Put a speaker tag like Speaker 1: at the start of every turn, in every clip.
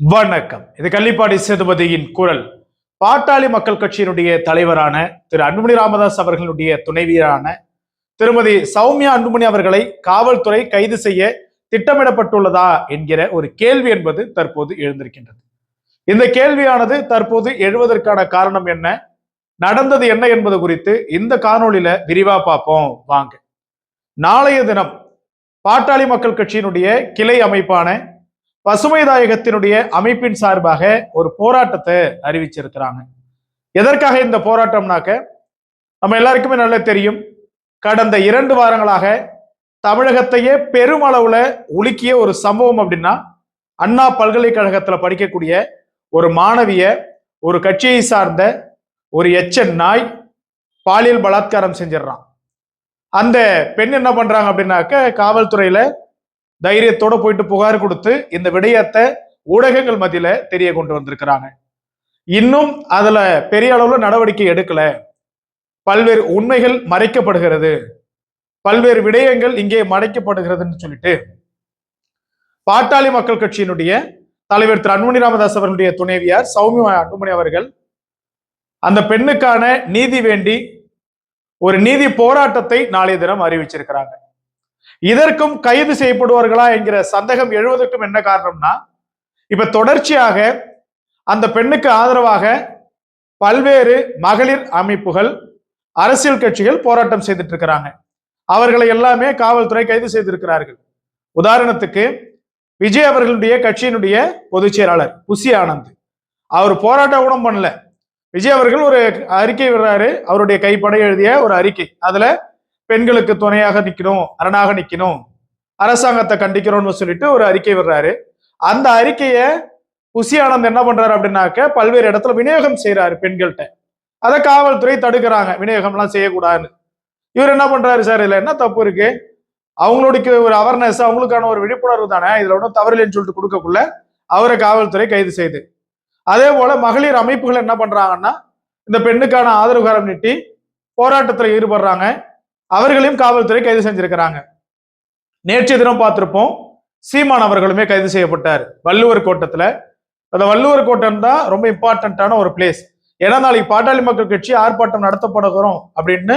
Speaker 1: வணக்கம். இது கள்ளிப்பாடி சேதுபதியின் குரல். பாட்டாளி மக்கள் கட்சியினுடைய தலைவரான திரு அன்புமணி ராமதாஸ் அவர்களுடைய துணைவியரான திருமதி சௌமியா அன்புமணி அவர்களை காவல்துறை கைது செய்ய திட்டமிடப்பட்டுள்ளதா என்கிற ஒரு கேள்வி என்பது தற்போது எழுந்திருக்கின்றது. இந்த கேள்வியானது தற்போது எழுவதற்கான காரணம் என்ன? நடந்தது என்ன என்பது குறித்து இந்த காணொளியில விரிவா பார்ப்போம். வாங்க. நாளைய தினம் பாட்டாளி மக்கள் கட்சியினுடைய கிளை அமைப்பான பசுமை தாயகத்தினுடைய அமைப்பின் சார்பாக ஒரு போராட்டத்தை அறிவிச்சிருக்கிறாங்க. எதற்காக இந்த போராட்டம்னாக்க நம்ம எல்லாருக்குமே நல்லா தெரியும். கடந்த இரண்டு வாரங்களாக தமிழகத்தையே பெருமளவுல உலுக்கிய ஒரு சம்பவம் அப்படின்னா அண்ணா பல்கலைக்கழகத்துல படிக்கக்கூடிய ஒரு மாணவிய ஒரு கட்சியை சார்ந்த ஒரு எச்சன் நாய் பாலியல் பலாத்காரம் செஞ்சிடறான். அந்த பெண் என்ன பண்றாங்க அப்படின்னாக்க காவல்துறையில தைரியத்தோட போயிட்டு புகார் கொடுத்து இந்த விடயத்தை ஊடகங்கள் மத்தியில தெரிய கொண்டு வந்திருக்கிறாங்க. இன்னும் அதுல பெரிய அளவுல நடவடிக்கை எடுக்கல. பல்வேறு உண்மைகள் மறைக்கப்படுகிறது. பல்வேறு விடயங்கள் இங்கே மறைக்கப்படுகிறதுன்னு சொல்லிட்டு பாட்டாளி மக்கள் கட்சியினுடைய தலைவர் திரு அன்புமணி ராமதாஸ் அவர்களுடைய துணைவியார் சௌமியா அன்புமணி அவர்கள் அந்த பெண்ணுக்கான நீதி வேண்டி ஒரு நீதி போராட்டத்தை நாளைய தினம் அறிவிச்சிருக்கிறாங்க. இதற்கும் கைது செய்யப்படுவார்களா என்கிற சந்தேகம் எழுவதற்கும் என்ன காரணம்னா இப்ப தொடர்ச்சியாக அந்த பெண்ணுக்கு ஆதரவாக பல்வேறு மகளிர் அமைப்புகள் அரசியல் கட்சிகள் போராட்டம் செய்துட்டு இருக்கிறாங்க அவர்களை எல்லாமே காவல்துறை கைது செய்திருக்கிறார்கள். உதாரணத்துக்கு விஜய் அவர்களுடைய கட்சியினுடைய பொதுச் செயலாளர் புசி ஆனந்த். அவர் போராட்டம் கூட பண்ணல. விஜய் அவர்கள் ஒரு அறிக்கை விடுறாரு. அவருடைய கைப்பட எழுதிய ஒரு அறிக்கை. அதுல பெண்களுக்கு துணையாக நிற்கணும் அரணாக நிற்கணும் அரசாங்கத்தை கண்டிக்கிறோம்னு சொல்லிட்டு ஒரு அறிக்கை விடுறாரு. அந்த அறிக்கையை புசி ஆனந்த் என்ன பண்றாரு அப்படின்னாக்க பல்வேறு இடத்துல விநியோகம் செய்யறாரு பெண்கள்கிட்ட. அதை காவல்துறை தடுக்கிறாங்க விநியோகம்லாம் செய்யக்கூடாதுன்னு. இவர் என்ன பண்றாரு சார் இதுல என்ன தப்பு இருக்கு? அவங்களுடைய ஒரு அவேர்னஸ் அவங்களுக்கான ஒரு விழிப்புணர்வு தானே இதுல ஒன்றும் தவறில்லைன்னு சொல்லிட்டு கொடுக்கக்குள்ள அவரை காவல்துறை கைது செய்து. அதே போல மகளிர் அமைப்புகள் என்ன பண்றாங்கன்னா இந்த பெண்ணுக்கான ஆதரவுகாரம் நீட்டி போராட்டத்தில் ஈடுபடுறாங்க. அவர்களையும் காவல்துறை கைது செஞ்சிருக்கிறாங்க. நேற்றைய தினம் பார்த்திருப்போம் சீமான் அவர்களுமே கைது செய்யப்பட்டார். வள்ளுவர் கோட்டத்துல. அந்த வள்ளுவர் கோட்டம் தான் ரொம்ப இம்பார்ட்டன்டான ஒரு பிளேஸ் ஏன்னா நாளைக்கு பாட்டாளி மக்கள் கட்சி ஆர்ப்பாட்டம் நடத்தப்படுகிறோம் அப்படின்னு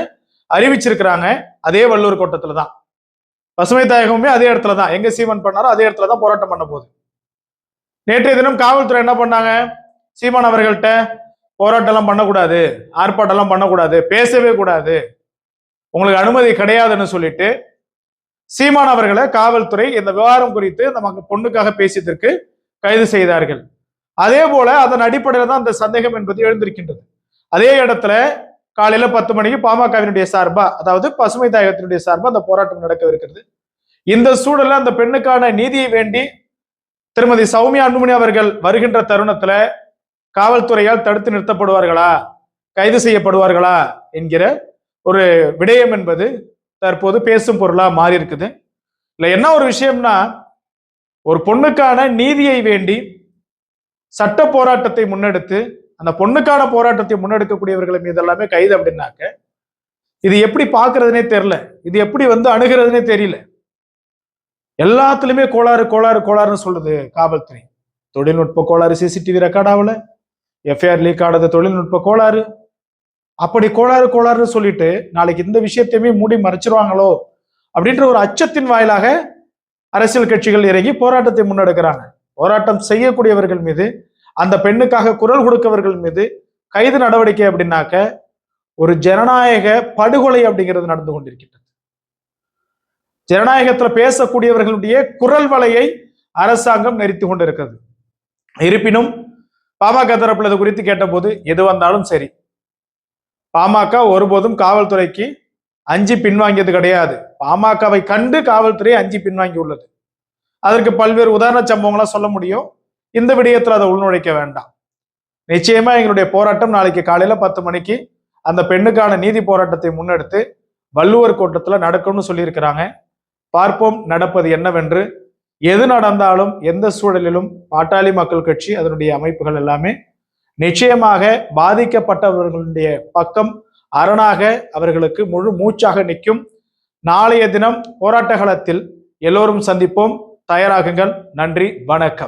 Speaker 1: அறிவிச்சிருக்கிறாங்க. அதே வள்ளுவர் கோட்டத்துல தான். பசுமை தாயகமுமே அதே இடத்துல தான். எங்க சீமான் பண்ணாரோ அதே இடத்துல தான் போராட்டம் பண்ண போகுது. நேற்றைய தினம் காவல்துறை என்ன பண்ணாங்க? சீமான் அவர்கள்ட்ட போராட்டம் எல்லாம் பண்ணக்கூடாது ஆர்ப்பாட்டம் எல்லாம் பண்ணக்கூடாது பேசவே கூடாது. உங்களுக்கு அனுமதி கிடையாதுன்னு சொல்லிட்டு சீமான் அவர்களை காவல்துறை இந்த விவகாரம் குறித்து நமக்கு பொண்ணுக்காக பேசியதற்கு கைது செய்தார்கள். அதே போல அதன் அடிப்படையில் தான் அந்த சந்தேகம் என்பது எழுந்திருக்கின்றது. அதே இடத்துல காலையில பத்து மணிக்கு பாமகவினுடைய சார்பா அதாவது பசுமை தாயகத்தினுடைய சார்பா அந்த போராட்டம் நடக்கவிருக்கிறது. இந்த சூழல்ல அந்த பெண்ணுக்கான நீதியை வேண்டி திருமதி சௌமியா அன்புமணி அவர்கள் வருகின்ற தருணத்துல காவல்துறையால் தடுத்து நிறுத்தப்படுவார்களா? கைது செய்யப்படுவார்களா? என்கிற ஒரு விடயம் என்பது தற்போது பேசும் பொருளா மாறி இருக்குது இல்ல என்ன ஒரு விஷயம்னா ஒரு பொண்ணுக்கான நீதியை வேண்டி சட்ட போராட்டத்தை முன்னெடுத்து அந்த பொண்ணுக்கான போராட்டத்தை முன்னெடுக்கக்கூடியவர்கள் மீது எல்லாமே கைது அப்படின்னாக்க இது எப்படி பார்க்கறதுனே தெரியல. இது எப்படி வந்து அணுகிறதுனே தெரியல. எல்லாத்துலயுமே கோளாறு கோளாறு கோளாறுன்னு சொல்லுது காவல்துறை. தொழில்நுட்ப கோளாறு சிசிடிவி ரெக்கார்ட் ஆகல. எஃப்ஐஆர் லீக் ஆனது தொழில்நுட்ப கோளாறு. அப்படி கோளாறு கோளாறுன்னு சொல்லிட்டு நாளைக்கு இந்த விஷயத்தையுமே மூடி மறைச்சிருவாங்களோ அப்படின்ற ஒரு அச்சத்தின் வாயிலாக அரசியல் கட்சிகள் இறங்கி போராட்டத்தை முன்னெடுக்கிறாங்க. போராட்டம் செய்யக்கூடியவர்கள் மீது அந்த பெண்ணுக்காக குரல் கொடுக்கவர்கள் மீது கைது நடவடிக்கை அப்படின்னாக்க ஒரு ஜனநாயக படுகொலை அப்படிங்கிறது நடந்து கொண்டிருக்கின்றது. ஜனநாயகத்துல பேசக்கூடியவர்களுடைய குரல் வலையை அரசாங்கம் நெறித்து கொண்டிருக்கிறது. இருப்பினும் பாமக தரப்புல இது குறித்து கேட்டபோது எது வந்தாலும் சரி பாமக ஒருபோதும் காவல்துறைக்கு அஞ்சு பின்வாங்கியது கிடையாது. பாமகவை கண்டு காவல்துறை அஞ்சு பின்வாங்கி உள்ளது. அதற்கு பல்வேறு உதாரண சம்பவங்களா சொல்ல முடியும். இந்த விடயத்தில் அதை உள்நுழைக்க வேண்டாம். நிச்சயமா எங்களுடைய போராட்டம் நாளைக்கு காலையில பத்து மணிக்கு அந்த பெண்ணுக்கான நீதி போராட்டத்தை முன்னெடுத்து வள்ளுவர் கூட்டத்தில் நடக்கும்னு சொல்லியிருக்கிறாங்க. பார்ப்போம் நடப்பது என்னவென்று. எது நடந்தாலும் எந்த சூழலிலும் பாட்டாளி மக்கள் கட்சி அதனுடைய அமைப்புகள் எல்லாமே நிச்சயமாக பாதிக்கப்பட்டவர்களுடைய பக்கம் அரணாக அவர்களுக்கு முழு மூச்சாக நிற்கும். நாளைய தினம் போராட்ட காலத்தில் எல்லோரும் சந்திப்போம். தயாராகுங்கள். நன்றி. வணக்கம்.